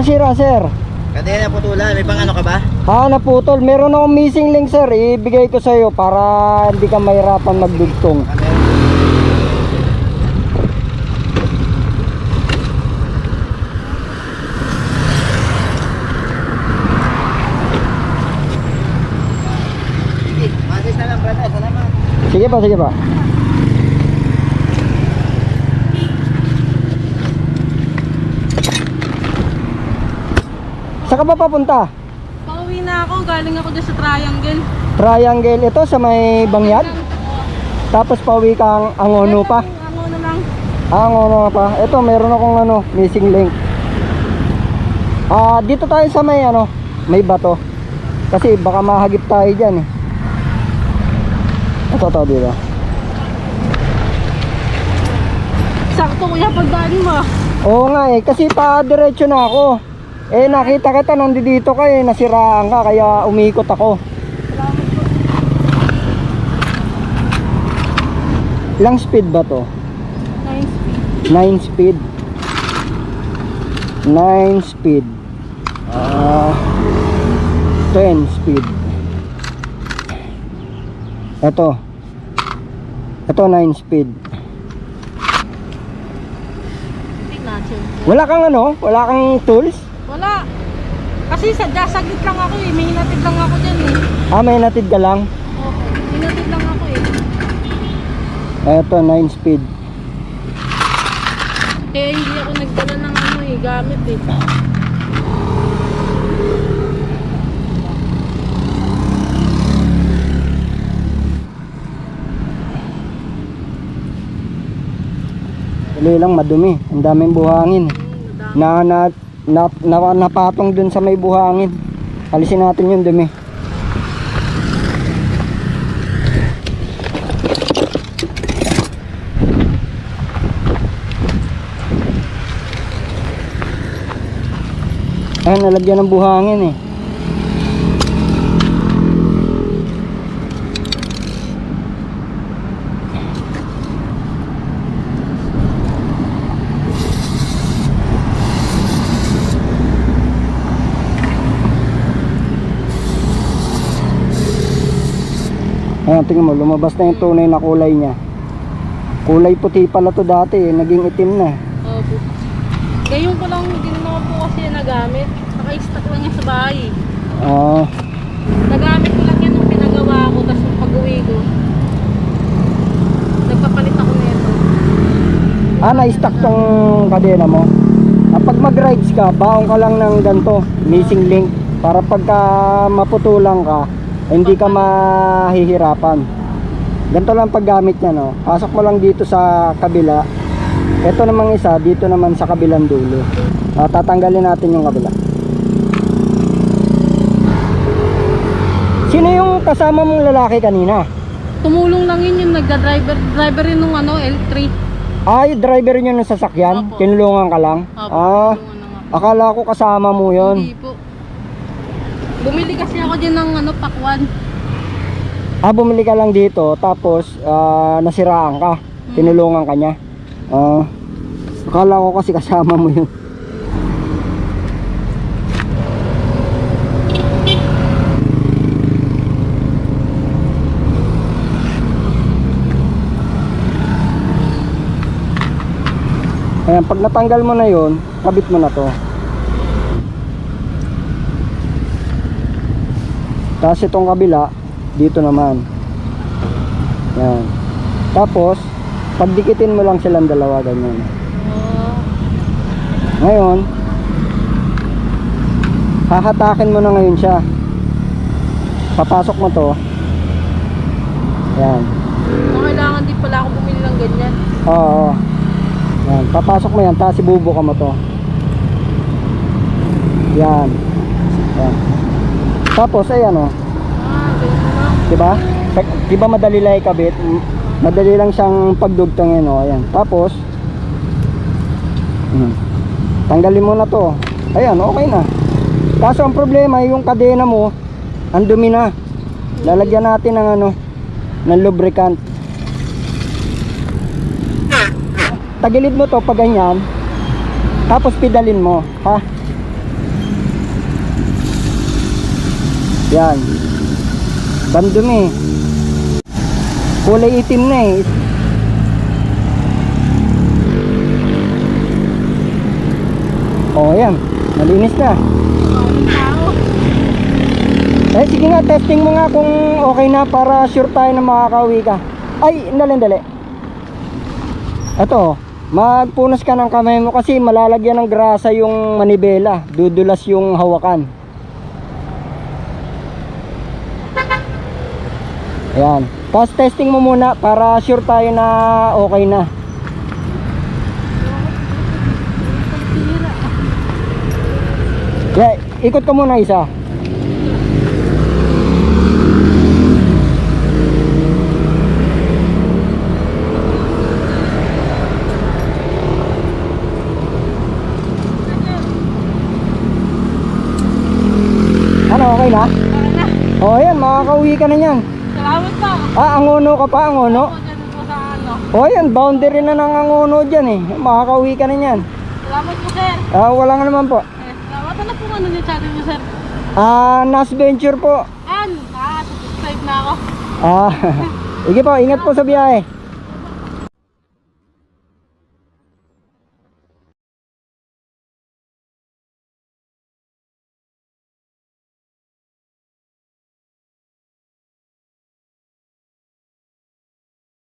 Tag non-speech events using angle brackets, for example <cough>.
Ano sira, sir? Kadena putulan, may pang ano ka ba? Ah, naputol. Meron akong missing link, sir. Ibigay ko sa'yo para hindi ka mahirapan magdugtong. Ano? Sige pa, sige pa. Saan ka ba papunta? Pauwi na ako, galing ako dyan sa triangle. Triangle ito sa may bangyad. Tapos pauwi kang Angono pa. Ang ano lang. Ah, Angono pa. Ito, meron akong ano, missing link. Ah, dito tayo sa may ano, may bato. Kasi baka mahagip tayo diyan eh. Ito to dito. Sakto kuya pagdaan mo. ah. Oo nga eh, kasi pa diretso na ako. Eh nakita kita nandito ka eh, nasiraan ka kaya umikot ako. Ilang speed ba to? Nice speed. 9 speed. 9 speed. Ah 10 speed. Ito. Ito 9 speed. Wala kang ano? Wala kang tools? Wala. Kasi sadya, saglit lang ako eh. May hinatid lang ako dyan eh. Ah, may natid ka lang. Okay. Hinatid lang ako eh. Ito 9 speed. Kaya hindi ako nagdala ng ano eh, gamit eh. Tuloy lang madumi. Ang daming buhangin. Na, na, na, na napatong dun sa may buhangin. Alisin natin yung dumi. Ay nalagyan ng buhangin eh Ayan, tingnan mo, lumabas na yung tunay na kulay niya. Kulay puti pala to dati, eh. naging itim na. Opo. Ngayon ko lang hindi naman po kasi nagamit. Naka-stock lang yan sa bahay. eh. Ah, Nagamit ko lang yan nung pinagawa ko. Tapos nung pag-uwi ko, nagpapalit ako nito. ah na-stock tong kadena mo. Ah, pag mag-rides ka, baon ka lang ng ganito, missing link. Para pagka maputulang ka, hindi ka mahihirapan. Ganito lang paggamit niya, no? Pasok mo lang dito sa kabila. Ito namang isa, dito naman sa kabilang dulo. Ah, tatanggalin natin yung kabila. Sino yung kasama mong lalaki kanina? Tumulong lang yun yung nagda-driver. Driver rin nung ano, L3. Ay, driver nyo ng sasakyan? Opo. Kinulungan ka lang? Opo, ah, lang ako. akala ko kasama mo yon. Hindi po. Bumili kasi ako din ng ano, pakwan. Ah, bumili ka lang dito, tapos ah, nasiraan ka. Tinulungan ka niya. Ah, akala ko kasi kasama mo yun. Ayan, pag natanggal mo na yon, kabit mo na to. Tapos itong kabila, dito naman. Yan. Tapos, pagdikitin mo lang silang dalawa ganyan. Ngayon, hahatakin mo na ngayon siya. Papasok mo to. Yan. oh, kailangan din pala ako bumili ng ganyan. Oo. Yan. Papasok mo yan, tapos ibubuka mo to. Yan. Tapos, ayan o. Ganyan lang. Diba? Diba madali lang ikabit? Madali lang siyang pagdugtongin, o. Ayan. Tapos, mm, tanggalin mo na to. Ayan, okay na. Kaso ang problema, yung kadena mo, ang dumi na. Lalagyan natin ng ano, ng lubricant. Tagilid mo to pag ganyan. Tapos pedalin mo, ha? Yan. Bandumi. Kulay itim na eh. Oh, yan. Malinis na. Eh, sige nga, testing mo nga kung okay na para sure tayo na makakauwi ka. Ay, dali, dali. Ito, magpunas ka ng kamay mo kasi malalagyan ng grasa yung manibela. Dudulas yung hawakan. Ayan. Tapos testing mo muna para sure tayo na okay na. Yeah, ikot ka muna isa. Ano, okay na? Okay na. O, oh, yan, makakauwi ka na yan. Po. Ah, angono ka pa, angono? Ako dyan po sa ano. O, oh, yan, boundary na ng angono dyan eh. Makakauwi ka na yan. Salamat po sir. Ah, wala nga naman po. Eh, salamat ano po ano yung channel niyo sir? Ah, Nas Venture po. An, ah, subscribe na ako. Ah, <laughs> sige po, ingat po sa biyahe.